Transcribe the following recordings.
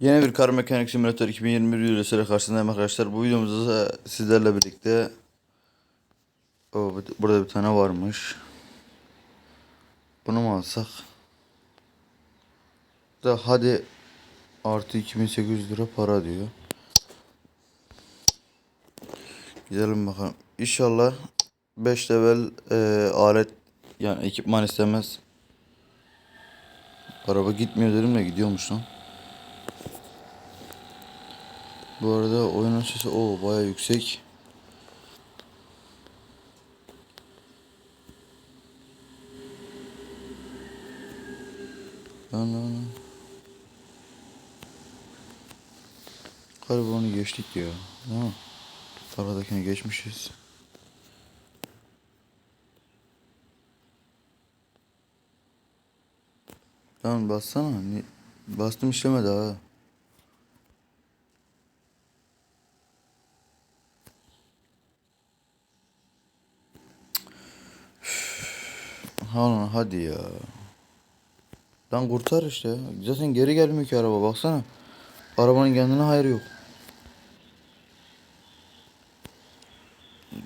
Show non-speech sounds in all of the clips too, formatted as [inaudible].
Yeni bir kar mekanik simülatör 2021 videosuyla karşınızdayım arkadaşlar. Bu videomuzda sizlerle birlikte o, burada bir tane varmış. Bunu mu alsak? Da hadi artı 2800 lira para diyor. Gidelim bakalım. İnşallah 5 level e, alet yani ekipman istemez. Araba gitmiyor dedim de gidiyormuş lan. Bu arada oyunun sesi o baya yüksek. Lan. Galiba onu geçtik ya. Ha. Aradakini geçmişiz. Lan bassana. Bastım işlemedi ha. Lan hadi ya. Lan kurtar işte. Zaten geri gelmiyor ki araba baksana. Arabanın kendine hayır yok.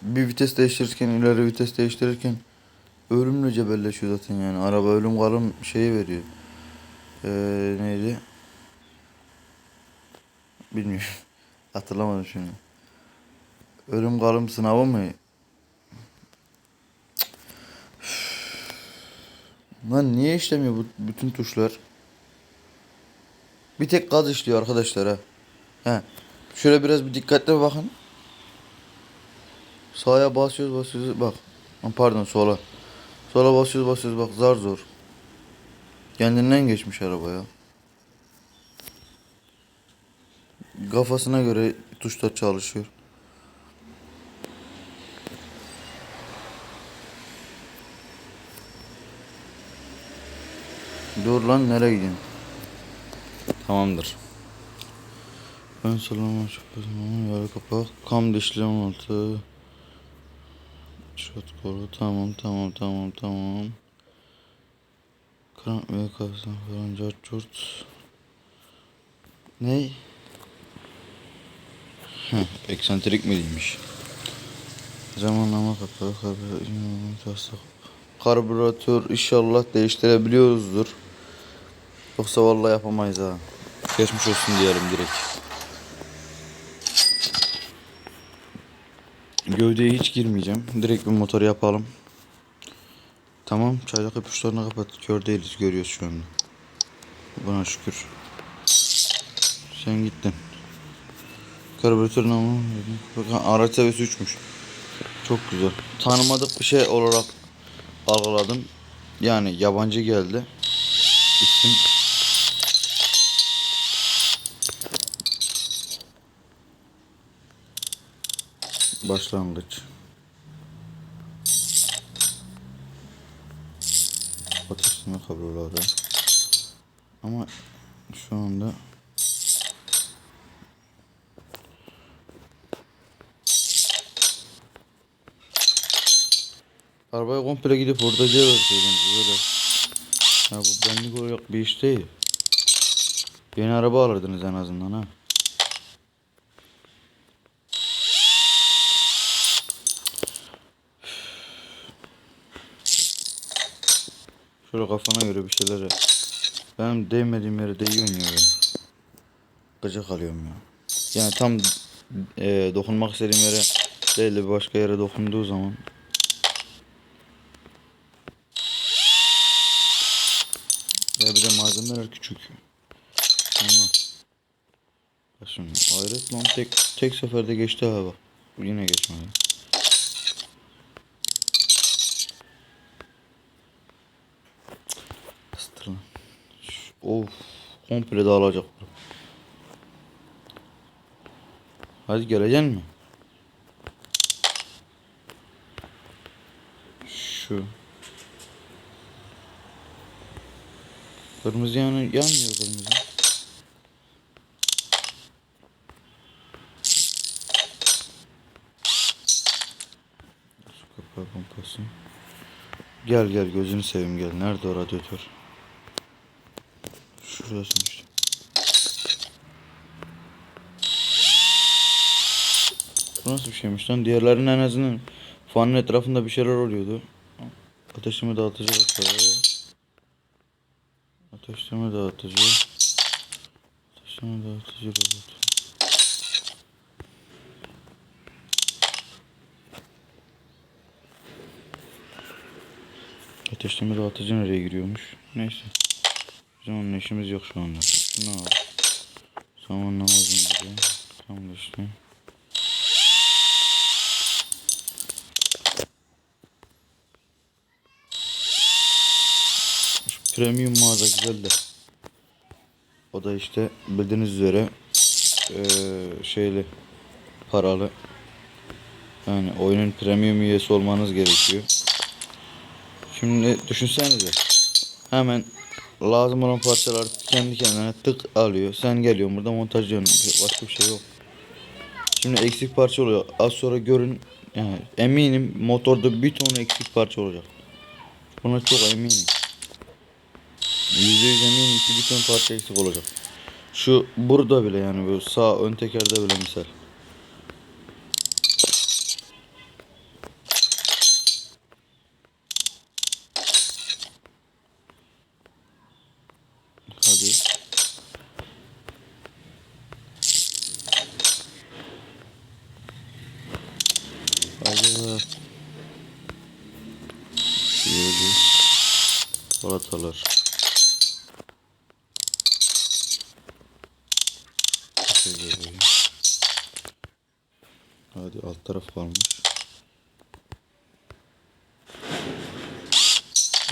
Bir vites değiştirirken ileri vites değiştirirken ölümle cebelleşiyor zaten yani. Araba ölüm kalım şeyi veriyor. Ee, neydi? Bilmiyorum. [laughs] Hatırlamadım şimdi. Ölüm kalım sınavı mı? Lan niye işlemiyor bu bütün tuşlar? Bir tek gaz işliyor arkadaşlar ha. He. Şöyle biraz bir dikkatli bakın. Sağa basıyoruz basıyoruz bak. Pardon sola. Sola basıyoruz basıyoruz bak zar zor. Kendinden geçmiş araba ya. Kafasına göre tuşlar çalışıyor. Dur lan nereye gidiyorsun? Tamamdır. Ön salon açık kazanma, yarı kapak, kam dişli 16. Şot kolu, tamam tamam tamam tamam. Krank ve kazan falan cart curt. Ne? Heh, eksantrik mi değilmiş? Zamanlama kapağı, karbüratör, karbüratör inşallah değiştirebiliyoruzdur. Yoksa vallahi yapamayız ha. Geçmiş olsun diyelim direkt. Gövdeye hiç girmeyeceğim. Direkt bir motor yapalım. Tamam. Çaylak ipuçlarını kapat. Kör değiliz. Görüyoruz şu anda. Buna şükür. Sen gittin. Karbüratörün ama Bakın araç seviyesi 3'müş. Çok güzel. Tanımadık bir şey olarak algıladım. Yani yabancı geldi. İsim Başlangıç. Ateşleme kabloları. Ama şu anda Arabaya komple gidip hurdacıya verseydiniz böyle. Ya bu benlik olarak bir iş değil. Yeni araba alırdınız en azından ha. Şöyle kafana göre bir şeyler yap. Benim değmediğim yere değiyorsun ya benim. Gıcık alıyorum ya. Yani tam e, dokunmak istediğim yere değil de başka yere dokunduğu zaman. Ya bir de malzemeler küçük. Bak şimdi hayret lan tek, tek seferde geçti ha bak. Yine geçmedi. Of. Komple dağılacak. Hadi geleceksin mi? Şu. Kırmızı yanı yanmıyor kırmızı. Su kapağı pompası. Gel gel gözünü seveyim gel. Nerede o radyatör? şurasını işte. Bu nasıl bir şeymiş lan? Diğerlerinin en azından fanın etrafında bir şeyler oluyordu. Ateşimi dağıtıcı bakalım. Ateşleme dağıtıcı. Ateşleme dağıtıcı. Ateşleme dağıtıcı nereye giriyormuş? Neyse. Bizim onunla işimiz yok şu anda. Şunu al. Zamanlama zinciri. Tam da işte. Şu premium mağaza güzel de. O da işte bildiğiniz üzere eee şeyli paralı. Yani oyunun premium üyesi olmanız gerekiyor. Şimdi düşünsenize. Hemen lazım olan parçalar kendi kendine tık alıyor. Sen geliyorsun burada montajlıyorsun. Başka bir şey yok. Şimdi eksik parça oluyor. Az sonra görün. Yani eminim motorda bir ton eksik parça olacak. Buna çok eminim. Yüzde yüz eminim ki bir ton parça eksik olacak. Şu burada bile yani böyle sağ ön tekerde bile misal. Hadi. Hadi. Şöyle. Koyayım. Hadi alt taraf kalmış.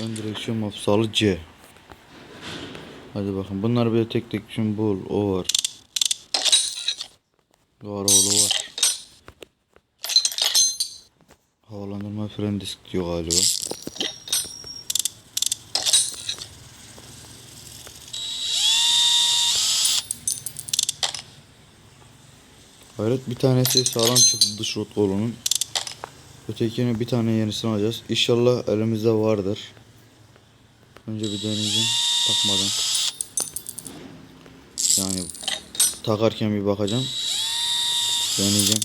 Ön direksiyon mafsalı C. Hadi bakın bunlar böyle tek tek şimdi bul o var. Var oğlu var. Havalandırma fren disk diyor galiba. Hayret bir tanesi sağlam çıktı dış rot kolunun. Ötekini bir tane yenisini alacağız. İnşallah elimizde vardır. Önce bir deneyeceğim. Takmadan. Yani takarken bir bakacağım. Deneyeceğim.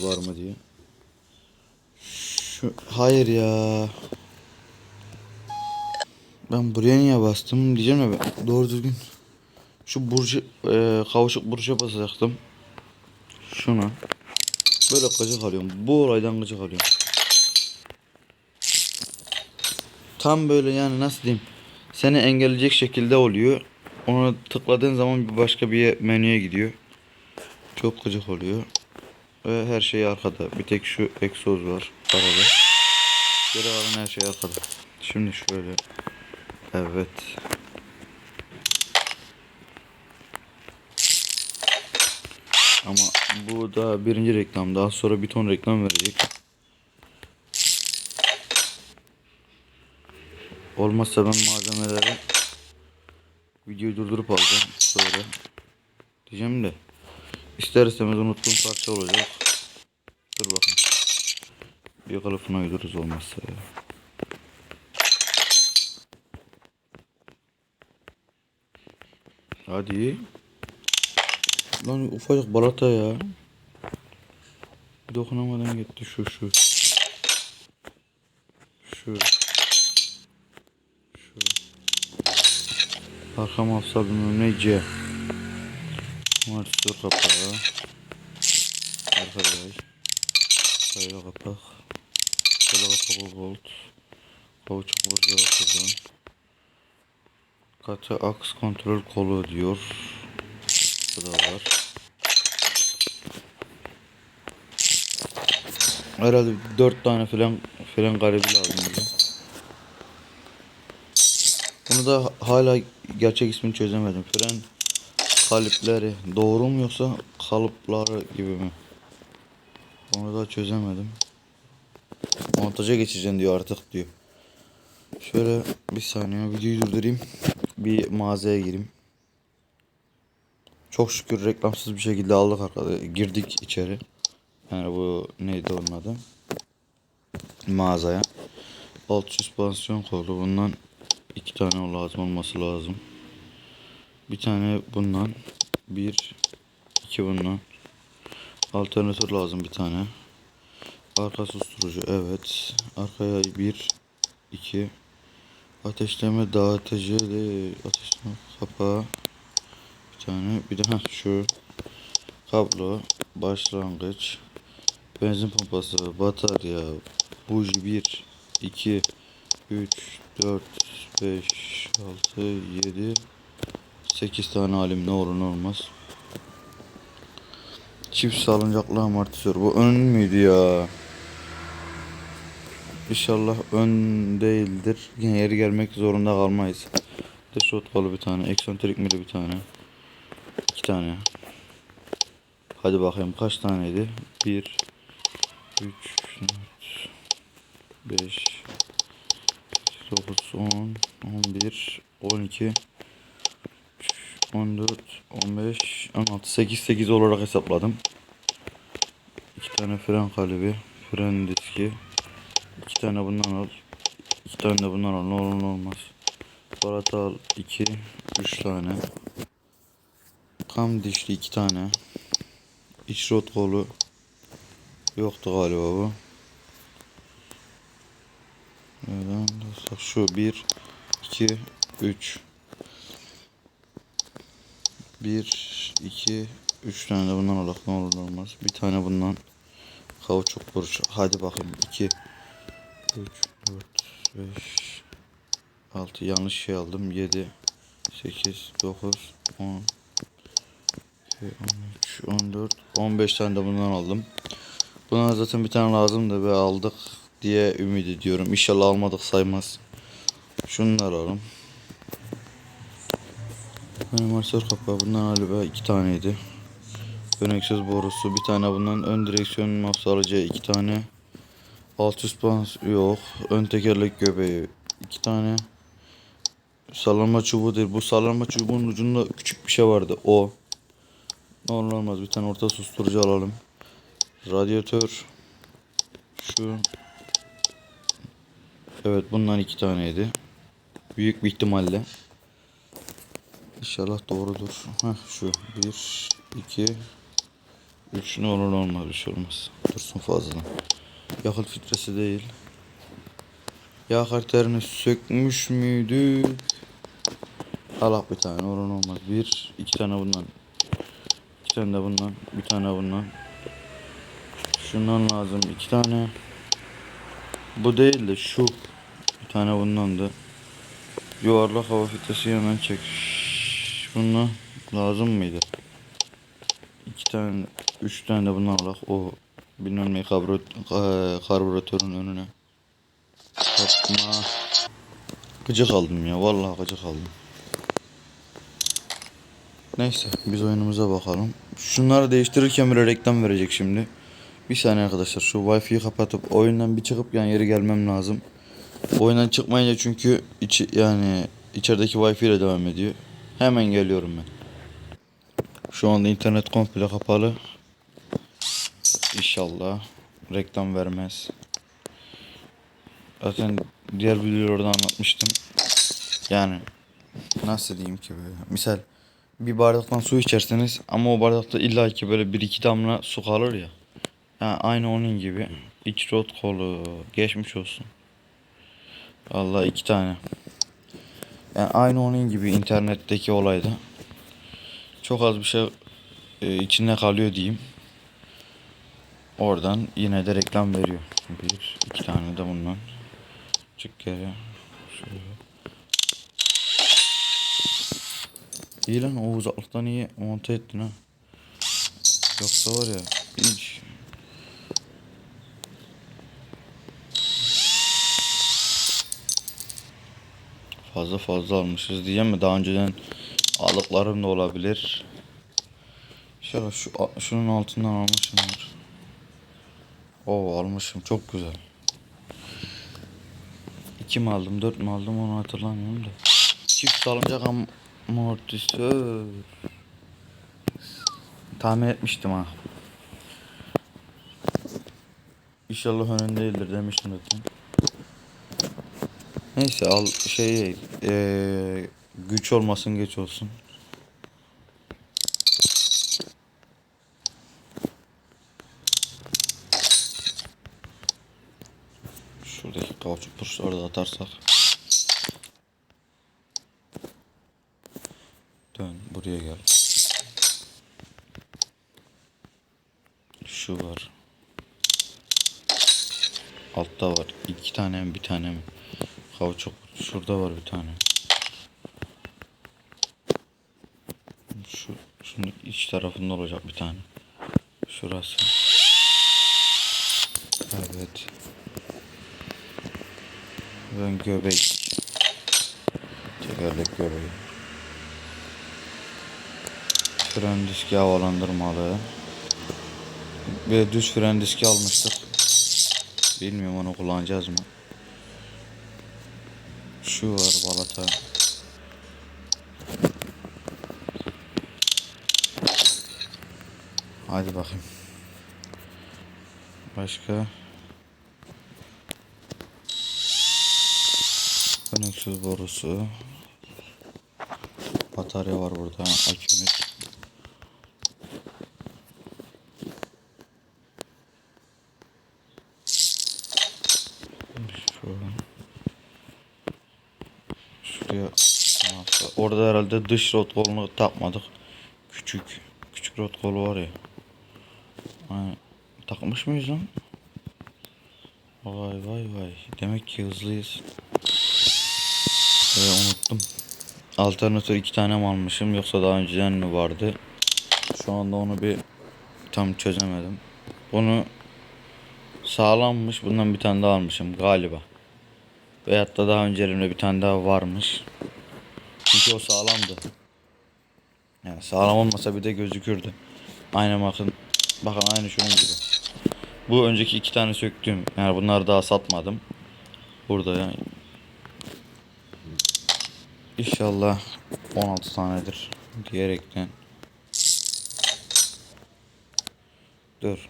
Var mı diye. Şu hayır ya. Ben buraya niye bastım diyeceğim de ben doğru düzgün. Şu burcu e, kavuşuk burca basacaktım. Şuna. Böyle gıcık alıyorum. Bu olaydan gıcık alıyorum. Tam böyle yani nasıl diyeyim. Seni engelleyecek şekilde oluyor. Onu tıkladığın zaman bir başka bir menüye gidiyor. Çok gıcık oluyor. Ve her şey arkada. Bir tek şu egzoz var arada. Geri kalan her şey arkada. Şimdi şöyle. Evet. Ama bu da birinci reklam. Daha sonra bir ton reklam verecek. Olmazsa ben malzemeleri videoyu durdurup alacağım sonra. Diyeceğim de ister istemez unuttuğum parça olacak. Dur bakın. Bir kılıfına uydururuz olmazsa ya. Hadi. Lan ufacık balata ya. Dokunamadan gitti şu şu. Şu. Şu. Arka mafsal bilmem ne C. Martı kapağı. Arkadaş. Şöyle kapak. Şöyle kapak gold. Kavuçuk burcu bakıyorum. Katı aks kontrol kolu diyor. Bu da var. Herhalde 4 tane falan fren garibi lazım. Bunu da hala gerçek ismini çözemedim. Fren kalipleri doğru mu yoksa kalıpları gibi mi? Onu da çözemedim. Montaja geçeceğim diyor artık diyor. Şöyle bir saniye videoyu durdurayım. Bir mağazaya gireyim. Çok şükür reklamsız bir şekilde aldık arkadaşlar. Girdik içeri. Yani bu neydi onun adı? Mağazaya. Alt süspansiyon kolu. Bundan iki tane lazım olması lazım. Bir tane bundan. Bir. iki bundan. Alternatör lazım bir tane. Arka susturucu evet. Arkaya bir, iki. Ateşleme dağıtıcı de ateşleme kapağı. Tane. Bir de heh, şu kablo, başlangıç, benzin pompası, batarya, buji 1, 2, 3, 4, 5, 6, 7, 8 tane alim ne olur ne olmaz. Çift salıncaklı amortisör. Bu ön müydü ya? İnşallah ön değildir. Yeri gelmek zorunda kalmayız. De shot kolu bir tane. Eksantrik mili bir tane. İki tane. Hadi bakayım kaç taneydi? 1 3 4 5 9 10 11 12 14 15 16 8 8 olarak hesapladım. 2 tane fren kalibi, fren diski. 2 tane bundan al. 2 tane de bundan al. Ne olur ne olmaz. Barat al 2 3 tane. Kam dişli 2 tane. İç rot kolu yoktu galiba bu. Neden? Şu 1 2 3 1 2 3 tane de bundan alak ne olur olmaz. Bir tane bundan kauçuk buruş. Hadi bakayım 2 3 4 5 6 yanlış şey aldım. 7 8 9 10 13 14 15 tane de bundan aldım. Buna zaten bir tane lazımdı ve aldık diye ümit ediyorum. İnşallah almadık saymaz. Şunları alalım. Animasyon kapağı bundan galiba iki taneydi. Ön borusu bir tane bundan ön direksiyon mafsalacağı iki tane. Alt üst bans yok. Ön tekerlek göbeği iki tane. Sallanma çubuğu değil. Bu sallanma çubuğunun ucunda küçük bir şey vardı. O. Olur olmaz bir tane orta susturucu alalım. Radyatör. Şu. Evet bundan iki taneydi. Büyük bir ihtimalle. İnşallah doğrudur. Heh şu. Bir, iki, üç ne olur olmaz bir şey olmaz. Dursun fazla. Yakıt filtresi değil. Yağ karterini sökmüş müydü? Alak bir tane olur olmaz. Bir, iki tane bundan. Tane de bundan. Bir tane bundan. Şundan lazım iki tane. Bu değil de şu. Bir tane bundan da. Yuvarlak hava filtresi hemen çek. Bundan lazım mıydı? İki tane, üç tane de bundan alak. O bilmem ne ka- karbüratörün önüne. Yapma. Gıcık aldım ya. Vallahi gıcık aldım. Neyse biz oyunumuza bakalım. Şunları değiştirirken bir reklam verecek şimdi. Bir saniye arkadaşlar şu wifi'yi kapatıp oyundan bir çıkıp yan yere gelmem lazım. Oyundan çıkmayınca çünkü içi yani içerideki wifi ile devam ediyor. Hemen geliyorum ben. Şu anda internet komple kapalı. İnşallah reklam vermez. Zaten diğer videolarda anlatmıştım. Yani nasıl diyeyim ki böyle. Misal bir bardaktan su içerseniz ama o bardakta illa ki böyle bir iki damla su kalır ya. Yani aynı onun gibi. İç rot kolu geçmiş olsun. Allah iki tane. Yani aynı onun gibi internetteki olayda. Çok az bir şey e, içinde kalıyor diyeyim. Oradan yine de reklam veriyor. Bir, iki tane de bundan. Çık geri. Şöyle. İyi lan o uzaklıktan iyi monte ettin ha. Yoksa var ya hiç. Fazla fazla almışız diyeceğim mi? Daha önceden aldıklarım da olabilir. İnşallah şu, şunun altından almışımdır. Oo almışım çok güzel. İki mi aldım dört mü aldım onu hatırlamıyorum da. Çift salıncak Mortisör. Tahmin etmiştim ha. İnşallah önün değildir demiştim zaten. Neyse al şey ee, güç olmasın geç olsun. Şuradaki kauçuk puşları da atarsak. Buraya gel. Şu var. Altta var. İki tane mi bir tane mi? Kauçuk şurada var bir tane. Şu şunun iç tarafında olacak bir tane. Şurası. Evet. Ben göbek. Tekerlek göbeği. Fren diski havalandırmalı. Ve düz fren diski almıştık. Bilmiyorum onu kullanacağız mı? Şu var balata. Hadi bakayım. Başka? Koneksiz borusu. Batarya var burada. Akümüz. Şu. Şuraya. Orada herhalde dış rot kolunu takmadık. Küçük. Küçük rot kolu var ya. Aynen. Takmış mıyız lan? Vay vay vay. Demek ki hızlıyız. Ee, unuttum. Alternatör iki tane mi almışım yoksa daha önceden mi vardı? Şu anda onu bir tam çözemedim. Bunu sağlammış. Bundan bir tane daha almışım galiba. Veyahut da daha önce bir tane daha varmış. Çünkü o sağlamdı. Yani sağlam olmasa bir de gözükürdü. Aynı bakın. Bakın aynı şunun gibi. Bu önceki iki tane söktüm. Yani bunları daha satmadım. Burada yani. İnşallah 16 tanedir diyerekten. Dur.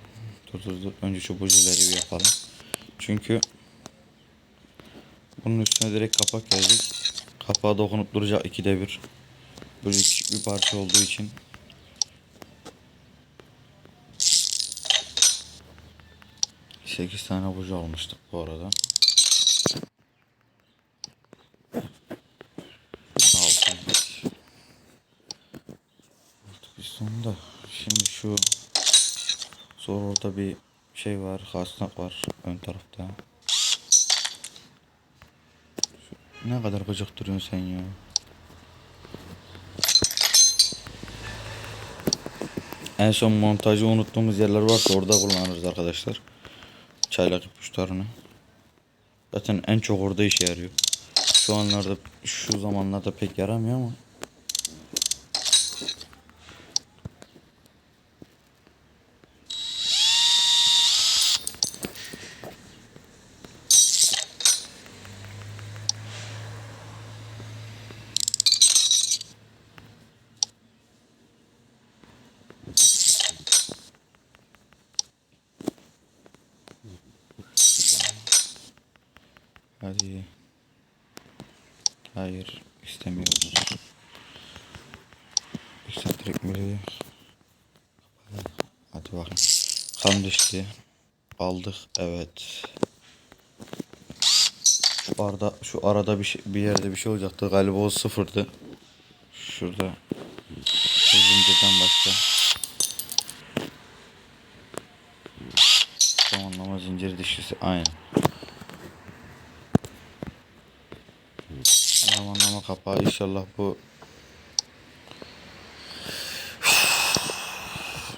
Dur dur dur. Önce şu bujileri bir yapalım. Çünkü bunun üstüne direkt kapak gelecek. Kapağa dokunup duracak ikide bir. Böyle küçük bir parça olduğu için. Sekiz tane buji almıştık bu arada. Altı. Altı piston. Şimdi şu Sonra orada bir şey var, kasnak var ön tarafta. Şu- ne kadar gıcık duruyorsun sen ya. En son montajı unuttuğumuz yerler varsa orada kullanırız arkadaşlar. Çaylak ipuçlarını. Zaten en çok orada işe yarıyor. Şu anlarda şu zamanlarda pek yaramıyor ama. Hadi. Hayır istemiyorum. Eksantrik mili. Hadi bakayım. Kan düştü. Aldık. Evet. Şu arada şu arada bir şey, bir yerde bir şey olacaktı. Galiba o sıfırdı. Şurada. Zincirden başka. Zamanlama zinciri dişlisi aynı. Kapağı inşallah bu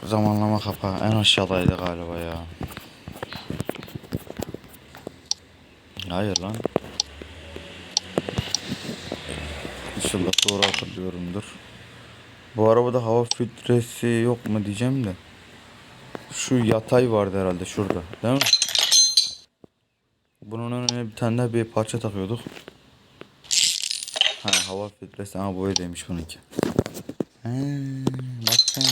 zamanlama kapağı en aşağıdaydı galiba ya. Hayır lan. İnşallah doğru hatırlıyorumdur. Bu arabada hava filtresi yok mu diyeceğim de. Şu yatay vardı herhalde şurada. Değil mi? Bunun önüne bir tane daha bir parça takıyorduk. Ha hava filtresi ama bu öyleymiş bununki. He, bak sen.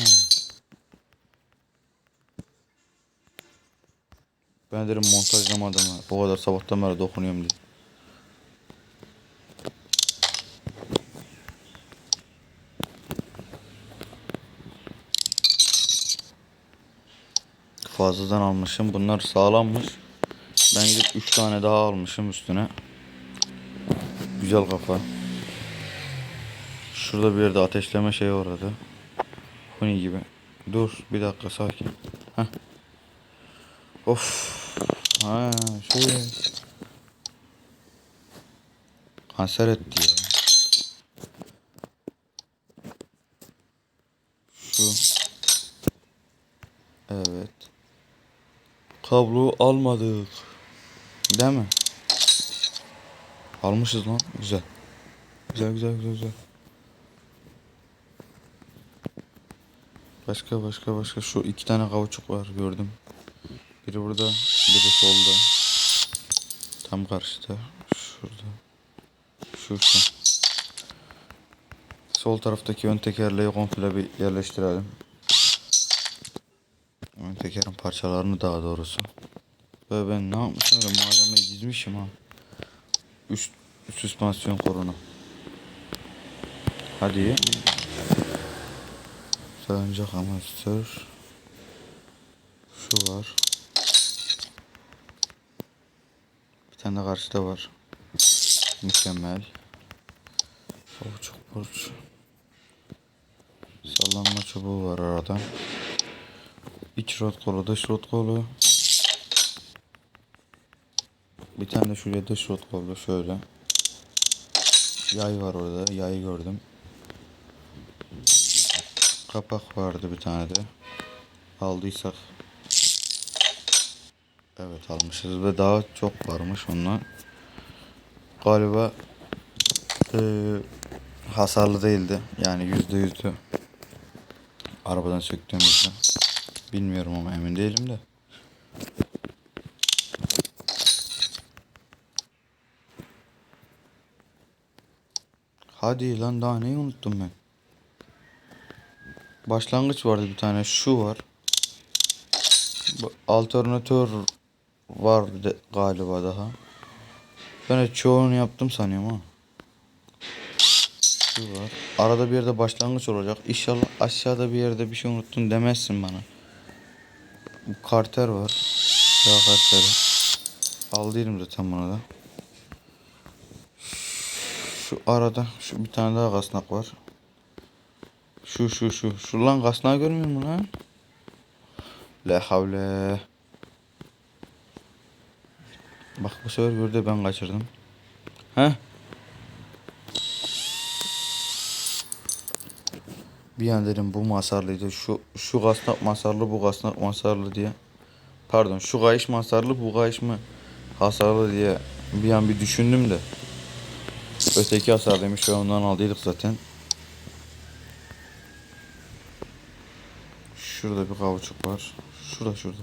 Ben dedim montajlamadım ha. O kadar sabahtan beri dokunuyorum diye. Fazladan almışım. Bunlar sağlammış. Ben gidip 3 tane daha almışım üstüne. Güzel kafa. Şurada bir yerde ateşleme şeyi orada. Huni gibi. Dur bir dakika sakin. Heh. Of. Ha şöyle. Kanser etti ya. Şu. Evet. Kablo almadık. Değil mi? Almışız lan. Güzel. Güzel güzel güzel güzel. Başka başka başka şu iki tane kavuçuk var gördüm. Biri burada, biri solda. Tam karşıda. Şurada. Şurada. Sol taraftaki ön tekerleği komple bir yerleştirelim. Ön tekerin parçalarını daha doğrusu. Ve ben ne yapmışım öyle malzemeyi dizmişim ha. Üst, süspansiyon korona. Hadi. Salıncak amortisör. Şu var. Bir tane de karşıda var. Mükemmel. Çok borç. Sallanma çubuğu var arada. İç rot kolu, dış rot kolu. Bir tane şuraya dış rot kolu şöyle. Yay var orada. Yayı gördüm. Kapak vardı bir tane de. Aldıysak. Evet almışız ve daha çok varmış ondan. Galiba eee, hasarlı değildi. Yani yüzde yüzde arabadan söktüğümüzde. Bilmiyorum ama emin değilim de. Hadi lan daha neyi unuttum ben. Başlangıç vardı bir tane şu var. Alternatör vardı galiba daha. Ben de çoğunu yaptım sanıyorum ha. Şu var. Arada bir yerde başlangıç olacak. İnşallah aşağıda bir yerde bir şey unuttun demezsin bana. Bu karter var. Yağ karteri. Aldıydım zaten bunu da. Şu arada şu bir tane daha kasnak var. Şu şu şu. Şu lan kasnağı görmüyor musun lan? La havle. Bak bu sefer de ben kaçırdım. Heh. Bir an dedim bu masarlıydı. Şu şu kasnak masarlı bu kasnak masarlı diye. Pardon şu kayış masarlı bu kayış mı hasarlı diye bir an bir düşündüm de. Öteki hasarlıymış ve ondan aldıydık zaten. Şurada bir kavuçuk var. Şurada şurada.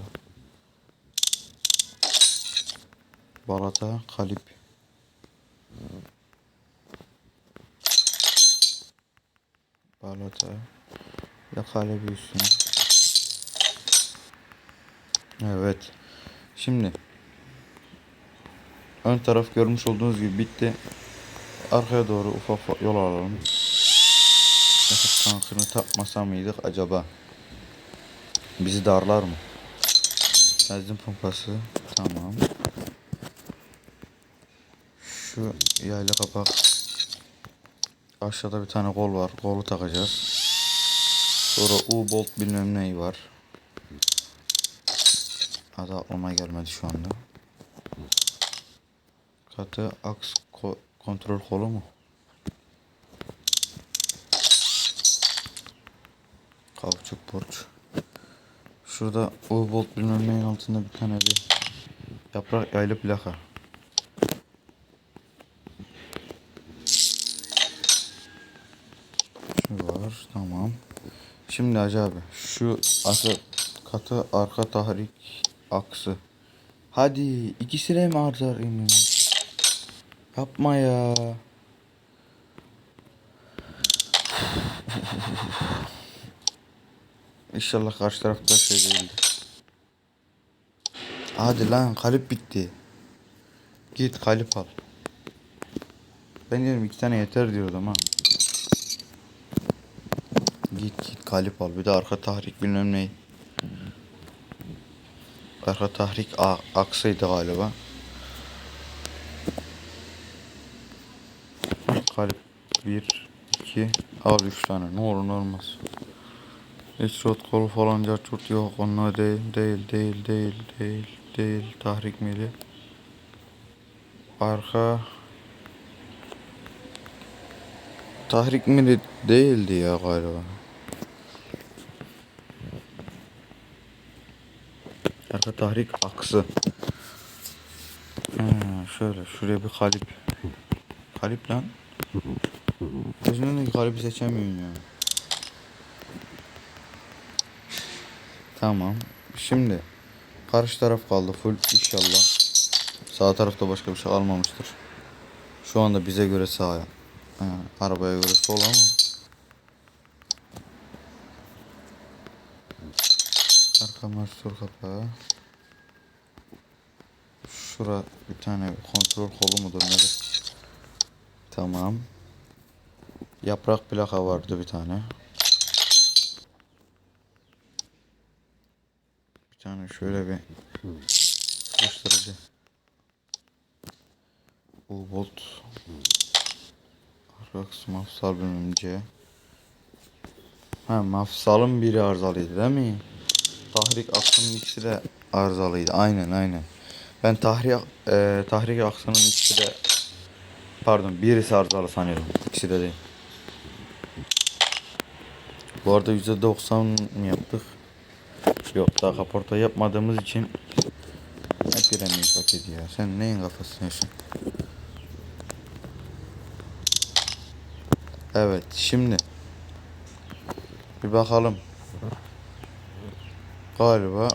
Balata, kalip. Balata. Ya kalebi üstüne. Evet. Şimdi ön taraf görmüş olduğunuz gibi bitti. Arkaya doğru ufak yol alalım. Yakıt tankını takmasa mıydık acaba? Bizi darlar mı? Benzin pompası. Tamam. Şu yaylı kapak. Aşağıda bir tane kol var. Kolu takacağız. Sonra U-bolt bilmem neyi var. Adı aklıma gelmedi şu anda. Katı aks ko- kontrol kolu mu? Kauçuk borç. Şurada U-bolt bilmem neyin altında bir tane bir yaprak yaylı plaka. Şu var tamam. Şimdi Hacı abi şu arka katı arka tahrik aksı. Hadi ikisine mi artarıymış? Yapma ya. İnşallah karşı tarafta şey değildir. Hadi lan kalip bitti. Git kalip al. Ben diyorum iki tane yeter diyordum ha. Git git kalip al. Bir de arka tahrik bilmem ne. Arka tahrik aksıydı galiba. Kalp 1, 2, al 3 tane. Ne olur ne olmaz. Hiç rot kolu falan carçurt yok. Onlar değil, değil, değil, değil, değil, değil. Tahrik miydi? Arka Tahrik mi değildi ya galiba. Arka tahrik aksı. Ha, şöyle şuraya bir kalip. Kalip lan. Gözümden de kalibi seçemiyorum ya. Tamam. Şimdi karşı taraf kaldı full inşallah. Sağ tarafta başka bir şey kalmamıştır. Şu anda bize göre sağ. Ha, arabaya göre sol ama. Arka mahsur kapağı. Şura bir tane kontrol kolu mudur nedir? Tamam. Yaprak plaka vardı bir tane. Tane şöyle bir sıkıştırıcı. Bu bolt. Arax mafsal bilmem C. Ha mafsalın biri arızalıydı değil mi? Tahrik aksının ikisi de arızalıydı. Aynen aynen. Ben tahrik e, tahrik aksının ikisi de pardon birisi arızalı sanıyorum. İkisi de değil. Bu arada %90 mı yaptık? Yok daha kaporta yapmadığımız için hep premium paketi ya. Sen neyin kafasını yaşın? Evet şimdi bir bakalım. Galiba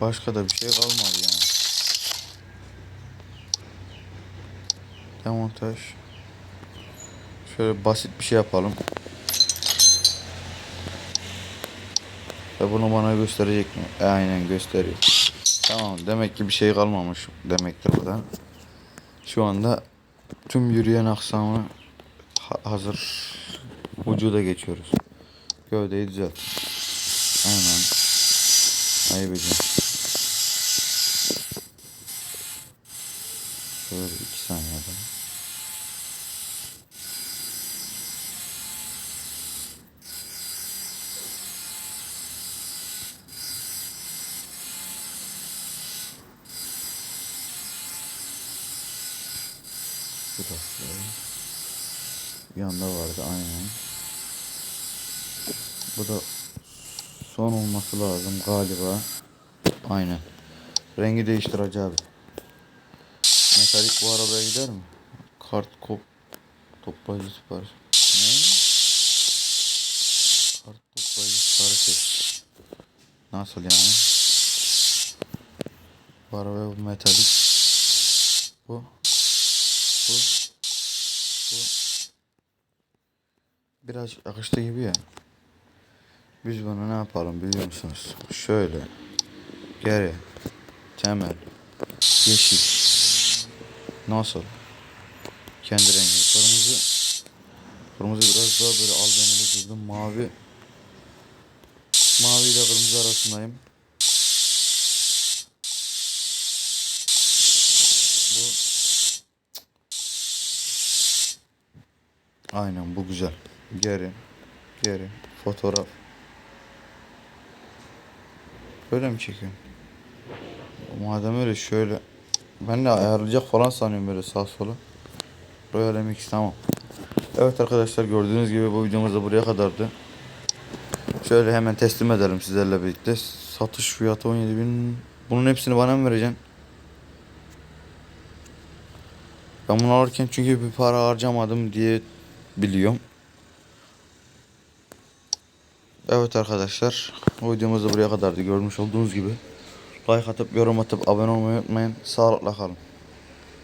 başka da bir şey kalmadı yani. Demontaj. Şöyle basit bir şey yapalım. Ve bunu bana gösterecek mi? E, aynen gösteriyor. Tamam demek ki bir şey kalmamış demektir bu. Şu anda tüm yürüyen aksamı ha- hazır vücuda geçiyoruz. Gövdeyi düzelt. Aynen. Ayıp. Şöyle iki saniye daha. Burası. Yanda vardı aynen. Bu da son olması lazım galiba. Aynen. Rengi değiştir abi. Metalik bu arabaya gider mi? Kart kop toplayıcı sipariş. Ne? Kart toplayıcı sipariş. Nasıl yani? Bu arabaya bu metalik. Bu. Bu. Bu. Biraz akıştı gibi ya. Biz bunu ne yapalım biliyor musunuz? Şöyle. Geri. Temel. Yeşil. Nasıl? Kendi rengi. Kırmızı. Kırmızı biraz daha böyle albenili durdum. Mavi. Mavi ile kırmızı arasındayım. Bu. Aynen bu güzel. Geri. Geri. Fotoğraf. Böyle mi çekiyorsun? Madem öyle şöyle. Ben de ayarlayacak falan sanıyorum böyle sağ sola. Royal MX tamam. Evet arkadaşlar gördüğünüz gibi bu videomuz da buraya kadardı. Şöyle hemen teslim edelim sizlerle birlikte. Satış fiyatı 17 bin. Bunun hepsini bana mı vereceksin? Ben bunu alırken çünkü bir para harcamadım diye biliyorum. Evet arkadaşlar. Videomuz da buraya kadardı. Görmüş olduğunuz gibi. Like atıp yorum atıp abone olmayı unutmayın. Sağlıkla kalın.